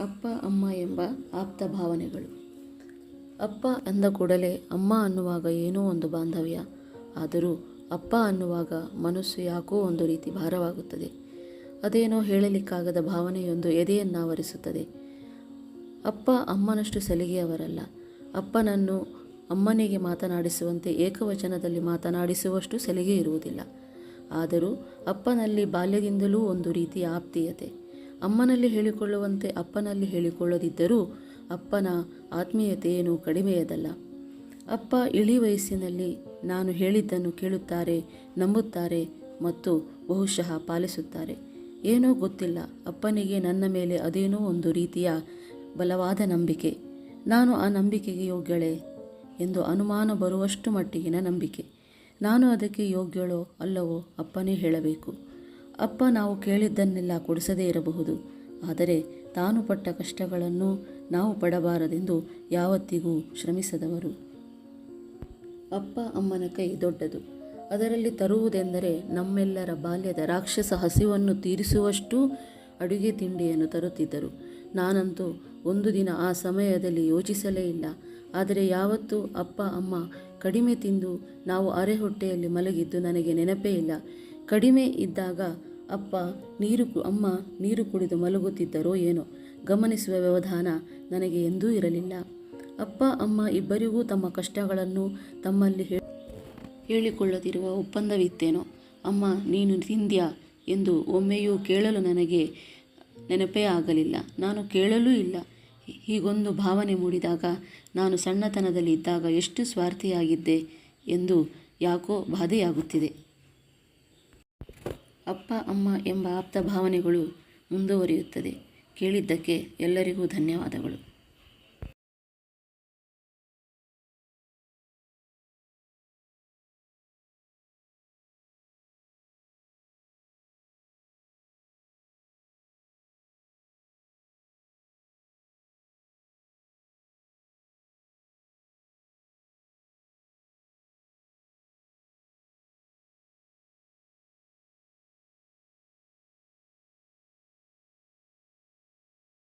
ಅಪ್ಪ, ಅಮ್ಮ ಎಂಬ ಆಪ್ತ ಭಾವನೆಗಳು. ಅಪ್ಪ ಅಂದ ಕೂಡಲೇ ಅಮ್ಮ ಅನ್ನುವಾಗ ಏನೋ ಒಂದು ಬಾಂಧವ್ಯ. ಆದರೂ ಅಪ್ಪ ಅನ್ನುವಾಗ ಮನಸ್ಸು ಯಾಕೋ ಒಂದು ರೀತಿ ಭಾರವಾಗುತ್ತದೆ. ಅದೇನೋ ಹೇಳಲಿಕ್ಕಾಗದ ಭಾವನೆಯೊಂದು ಎದೆಯನ್ನಾವರಿಸುತ್ತದೆ. ಅಪ್ಪ ಅಮ್ಮನಷ್ಟು ಸಲಿಗೆಯವರಲ್ಲ. ಅಪ್ಪನನ್ನು ಅಮ್ಮನಿಗೆ ಮಾತನಾಡಿಸುವಂತೆ ಏಕವಚನದಲ್ಲಿ ಮಾತನಾಡಿಸುವಷ್ಟು ಸಲಿಗೆ ಇರುವುದಿಲ್ಲ. ಆದರೂ ಅಪ್ಪನಲ್ಲಿ ಬಾಲ್ಯದಿಂದಲೂ ಒಂದು ರೀತಿಯ ಆಪ್ತೀಯತೆ. ಅಮ್ಮನಲ್ಲಿ ಹೇಳಿಕೊಳ್ಳುವಂತೆ ಅಪ್ಪನಲ್ಲಿ ಹೇಳಿಕೊಳ್ಳದಿದ್ದರೂ ಅಪ್ಪನ ಆತ್ಮೀಯತೆಯೇನು ಕಡಿಮೆಯದಲ್ಲ. ಅಪ್ಪ ಇಳಿ ವಯಸ್ಸಿನಲ್ಲಿ ನಾನು ಹೇಳಿದ್ದನ್ನು ಕೇಳುತ್ತಾರೆ, ನಂಬುತ್ತಾರೆ ಮತ್ತು ಬಹುಶಃ ಪಾಲಿಸುತ್ತಾರೆ. ಏನೋ ಗೊತ್ತಿಲ್ಲ. ಅಪ್ಪನಿಗೆ ನನ್ನ ಮೇಲೆ ಅದೇನೋ ಒಂದು ರೀತಿಯ ಬಲವಾದ ನಂಬಿಕೆ. ನಾನು ಆ ನಂಬಿಕೆಗೆ ಯೋಗ್ಯಳೆ ಎಂದು ಅನುಮಾನ ಬರುವಷ್ಟು ಮಟ್ಟಿಗಿನ ನಂಬಿಕೆ. ನಾನು ಅದಕ್ಕೆ ಯೋಗ್ಯಳೋ ಅಲ್ಲವೋ ಅಪ್ಪನೇ ಹೇಳಬೇಕು. ಅಪ್ಪ ನಾವು ಕೇಳಿದ್ದನ್ನೆಲ್ಲ ಕೊಡಿಸದೇ ಇರಬಹುದು. ಆದರೆ ತಾನು ಪಟ್ಟ ಕಷ್ಟಗಳನ್ನು ನಾವು ಪಡಬಾರದೆಂದು ಯಾವತ್ತಿಗೂ ಶ್ರಮಿಸದವರು. ಅಪ್ಪ ಅಮ್ಮನ ಕೈ ದೊಡ್ಡದು. ಅದರಲ್ಲಿ ತರುವುದೆಂದರೆ ನಮ್ಮೆಲ್ಲರ ಬಾಲ್ಯದ ರಾಕ್ಷಸ ಹಸಿವನ್ನು ತೀರಿಸುವಷ್ಟು ಅಡುಗೆ ತಿಂಡಿಯನ್ನು ತರುತ್ತಿದ್ದರು. ನಾನಂತೂ ಒಂದು ದಿನ ಆ ಸಮಯದಲ್ಲಿ ಯೋಚಿಸಲೇ ಇಲ್ಲ. ಆದರೆ ಯಾವತ್ತೂ ಅಪ್ಪ ಅಮ್ಮ ಕಡಿಮೆ ತಿಂದು ನಾವು ಅರೆ ಹೊಟ್ಟೆಯಲ್ಲಿ ಮಲಗಿದ್ದು ನನಗೆ ನೆನಪೇ ಇಲ್ಲ. ಕಡಿಮೆ ಇದ್ದಾಗ ಅಪ್ಪ ನೀರು ಅಮ್ಮ ನೀರು ಕುಡಿದು ಮಲಗುತ್ತಿದ್ದರೋ ಏನೋ. ಗಮನಿಸುವ ವ್ಯವಧಾನ ನನಗೆ ಎಂದೂ ಇರಲಿಲ್ಲ. ಅಪ್ಪ, ಅಮ್ಮ ಇಬ್ಬರಿಗೂ ತಮ್ಮ ಕಷ್ಟಗಳನ್ನು ತಮ್ಮಲ್ಲಿ ಹೇಳಿಕೊಳ್ಳದಿರುವ ಒಪ್ಪಂದವಿತ್ತೇನೋ. ಅಮ್ಮ, ನೀನು ತಿಂದ್ಯಾ ಎಂದು ಒಮ್ಮೆಯೂ ಕೇಳಲು ನನಗೆ ನೆನಪೇ ಆಗಲಿಲ್ಲ. ನಾನು ಕೇಳಲೂ ಇಲ್ಲ. ಹೀಗೊಂದು ಭಾವನೆ ಮೂಡಿದಾಗ ನಾನು ಸಣ್ಣತನದಲ್ಲಿ ಇದ್ದಾಗ ಎಷ್ಟು ಸ್ವಾರ್ಥಿಯಾಗಿದ್ದೆ ಎಂದು ಯಾಕೋ ಬಾಧೆಯಾಗುತ್ತಿದೆ. ಅಪ್ಪ ಅಮ್ಮ ಎಂಬ ಆಪ್ತ ಭಾವನೆಗಳು ಮುಂದುವರಿಯುತ್ತದೆ. ಕೇಳಿದ್ದಕ್ಕೆ ಎಲ್ಲರಿಗೂ ಧನ್ಯವಾದಗಳು.